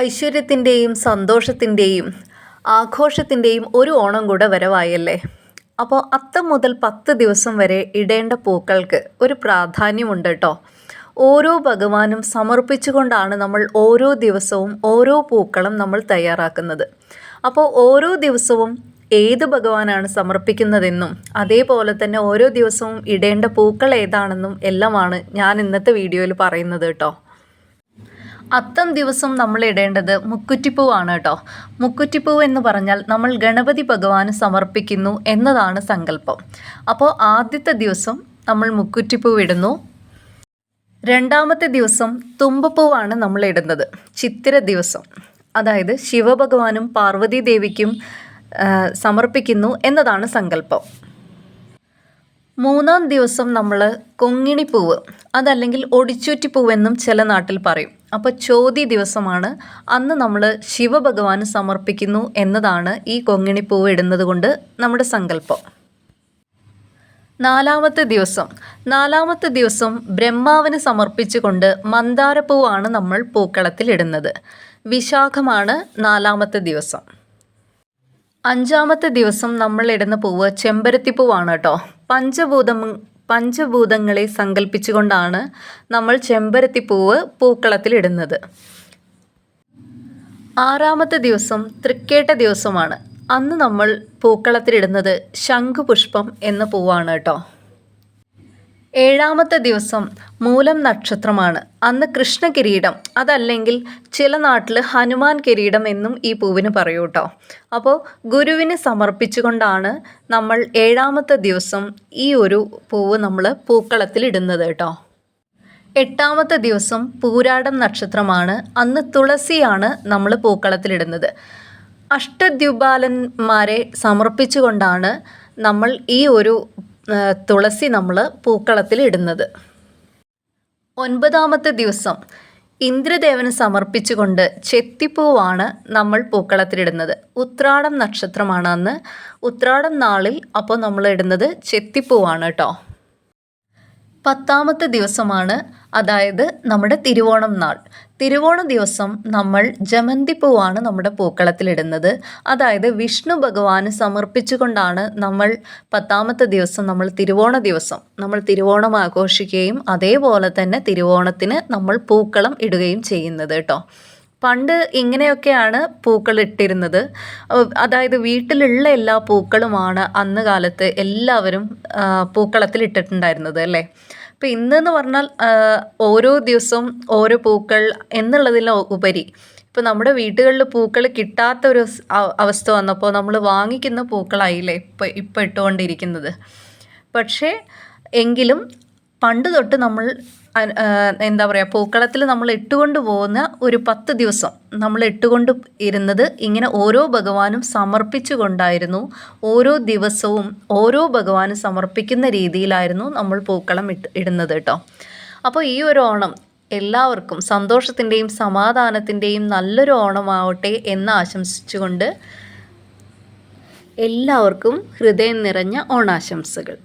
ഐശ്വര്യത്തിന്റെയും സന്തോഷത്തിന്റെയും ആഘോഷത്തിന്റെയും ഒരു ഓണം കൂടെ വരവായല്ലേ? അപ്പോൾ അത്തം മുതൽ പത്ത് ദിവസം വരെ ഇടേണ്ട പൂക്കൾക്ക് ഒരു പ്രാധാന്യമുണ്ട് കേട്ടോ. ഓരോ ഭഗവാനും സമർപ്പിച്ചുകൊണ്ടാണ് നമ്മൾ ഓരോ ദിവസവും ഓരോ പൂക്കളും നമ്മൾ തയ്യാറാക്കുന്നത്. അപ്പോൾ ഓരോ ദിവസവും ഏത് ഭഗവാനാണ് സമർപ്പിക്കുന്നതെന്നും അതേപോലെ തന്നെ ഓരോ ദിവസവും ഇടേണ്ട പൂക്കൾ ഏതാണെന്നും എല്ലാമാണ് ഞാൻ ഇന്നത്തെ വീഡിയോയിൽ പറയുന്നത് കേട്ടോ. അത്തം ദിവസം നമ്മൾ ഇടേണ്ടത് മുക്കുറ്റിപ്പൂവാണ് കേട്ടോ. മുക്കുറ്റിപ്പൂവ് എന്ന് പറഞ്ഞാൽ നമ്മൾ ഗണപതി ഭഗവാന് സമർപ്പിക്കുന്നു എന്നതാണ് സങ്കല്പം. അപ്പോൾ ആദ്യത്തെ ദിവസം നമ്മൾ മുക്കുറ്റിപ്പൂ ഇടുന്നു. രണ്ടാമത്തെ ദിവസം തുമ്പപ്പൂവാണ് നമ്മൾ ഇടുന്നത്. ചിത്തിര ദിവസം. അതായത് ശിവഭഗവാനും പാർവതി ദേവിക്കും സമർപ്പിക്കുന്നു എന്നതാണ് സങ്കല്പം. മൂന്നാം ദിവസം നമ്മൾ കൊങ്ങിണിപ്പൂവ് അതല്ലെങ്കിൽ ഒടിച്ചൂറ്റിപ്പൂവെന്നും ചില നാട്ടിൽ പറയും. അപ്പോൾ ചോതി ദിവസമാണ്. അന്ന് നമ്മൾ ശിവഭഗവാന് സമർപ്പിക്കുന്നു എന്നതാണ് ഈ കൊങ്ങിണിപ്പൂവ് ഇടുന്നത് കൊണ്ട് നമ്മുടെ സങ്കല്പം. നാലാമത്തെ ദിവസം. നാലാമത്തെ ദിവസം ബ്രഹ്മാവിന് സമർപ്പിച്ചുകൊണ്ട് മന്ദാരപ്പൂവാണ് നമ്മൾ പൂക്കളത്തിൽ ഇടുന്നത്. വിശാഖമാണ് നാലാമത്തെ ദിവസം. അഞ്ചാമത്തെ ദിവസം നമ്മൾ ഇടുന്ന പൂവ് ചെമ്പരത്തിപ്പൂവാണ് കേട്ടോ. പഞ്ചഭൂതം പഞ്ചഭൂതങ്ങളെ സങ്കല്പിച്ചുകൊണ്ടാണ് നമ്മൾ ചെമ്പരത്തി ചെമ്പരത്തിപ്പൂവ് പൂക്കളത്തിലിടുന്നത് ആറാമത്തെ ദിവസം തൃക്കേട്ട ദിവസമാണ്. അന്ന് നമ്മൾ പൂക്കളത്തിലിടുന്നത് ശംഖുപുഷ്പം എന്ന പൂവാണ് കേട്ടോ. ഏഴാമത്തെ ദിവസം മൂലം നക്ഷത്രമാണ്. അന്ന് കൃഷ്ണ കിരീടം അതല്ലെങ്കിൽ ചില നാട്ടിൽ ഹനുമാൻ കിരീടം എന്നും ഈ പൂവിന് പറയൂ കേട്ടോ അപ്പോൾ ഗുരുവിന് സമർപ്പിച്ചുകൊണ്ടാണ് നമ്മൾ ഏഴാമത്തെ ദിവസം ഈ ഒരു പൂവ് നമ്മൾ പൂക്കളത്തിൽ ഇടുന്നത് കേട്ടോ. എട്ടാമത്തെ ദിവസം പൂരാടം നക്ഷത്രമാണ്. അന്ന് തുളസിയാണ് നമ്മൾ പൂക്കളത്തിലിടുന്നത് അഷ്ടദ്യുപാലന്മാരെ സമർപ്പിച്ചുകൊണ്ടാണ് നമ്മൾ ഈ ഒരു തുളസി നമ്മൾ പൂക്കളത്തിൽ ഇടുന്നത്. ഒൻപതാമത്തെ ദിവസം ഇന്ദ്രദേവന് സമർപ്പിച്ചുകൊണ്ട് ചെത്തിപ്പൂവാണ് നമ്മൾ പൂക്കളത്തിലിടുന്നത് ഉത്രാടം നക്ഷത്രമാണ് അന്ന്. ഉത്രാടം നാളിൽ അപ്പോൾ നമ്മൾ ഇടുന്നത് ചെത്തിപ്പൂവാണ് കേട്ടോ. പത്താമത്തെ ദിവസമാണ് അതായത് നമ്മുടെ തിരുവോണം നാൾ. തിരുവോണ ദിവസം നമ്മൾ ജമന്തി പൂവാണ് നമ്മുടെ പൂക്കളത്തിലിടുന്നത്. അതായത് വിഷ്ണു ഭഗവാന് സമർപ്പിച്ചുകൊണ്ടാണ് നമ്മൾ പത്താമത്തെ ദിവസം നമ്മൾ തിരുവോണ ദിവസം നമ്മൾ തിരുവോണം ആഘോഷിക്കുകയും അതേപോലെ തന്നെ തിരുവോണത്തിന് നമ്മൾ പൂക്കളം ഇടുകയും ചെയ്യുന്നത് കേട്ടോ. പണ്ട് ഇങ്ങനെയൊക്കെയാണ് പൂക്കൾ ഇട്ടിരുന്നത്. അതായത് വീട്ടിലുള്ള എല്ലാ പൂക്കളുമാണ് അന്ന് കാലത്ത് എല്ലാവരും പൂക്കളത്തിൽ ഇട്ടിട്ടുണ്ടായിരുന്നത് അല്ലേ? അപ്പോൾ ഇന്നെന്ന് പറഞ്ഞാൽ ഓരോ ദിവസവും ഓരോ പൂക്കൾ എന്നുള്ളതിൽ ഉപരി. ഇപ്പോൾ നമ്മുടെ വീടുകളിൽ പൂക്കൾ കിട്ടാത്ത ഒരു അവസ്ഥ വന്നപ്പോൾ നമ്മൾ വാങ്ങിക്കുന്ന പൂക്കളായില്ലേ ഇപ്പം ഇപ്പോൾ ഇട്ടുകൊണ്ടിരിക്കുന്നത്. പക്ഷേ എങ്കിലും പണ്ട് തൊട്ട് നമ്മൾ എന്താ പറയുക പൂക്കളത്തിൽ നമ്മൾ ഇട്ടുകൊണ്ട് പോകുന്ന ഒരു പത്ത് ദിവസം നമ്മൾ ഇട്ടുകൊണ്ട് ഇരുന്നത് ഇങ്ങനെ ഓരോ ഭഗവാനും സമർപ്പിച്ചു കൊണ്ടായിരുന്നു ഓരോ ദിവസവും ഓരോ ഭഗവാനും സമർപ്പിക്കുന്ന രീതിയിലായിരുന്നു നമ്മൾ പൂക്കളം ഇട്ട് ഇടുന്നത് കേട്ടോ അപ്പോൾ ഈ ഒരു ഓണം എല്ലാവർക്കും സന്തോഷത്തിന്റെയും സമാധാനത്തിന്റെയും നല്ലൊരു ഓണമാവട്ടെ എന്ന് ആശംസിച്ചുകൊണ്ട് എല്ലാവർക്കും ഹൃദയം നിറഞ്ഞ ഓണാശംസകൾ.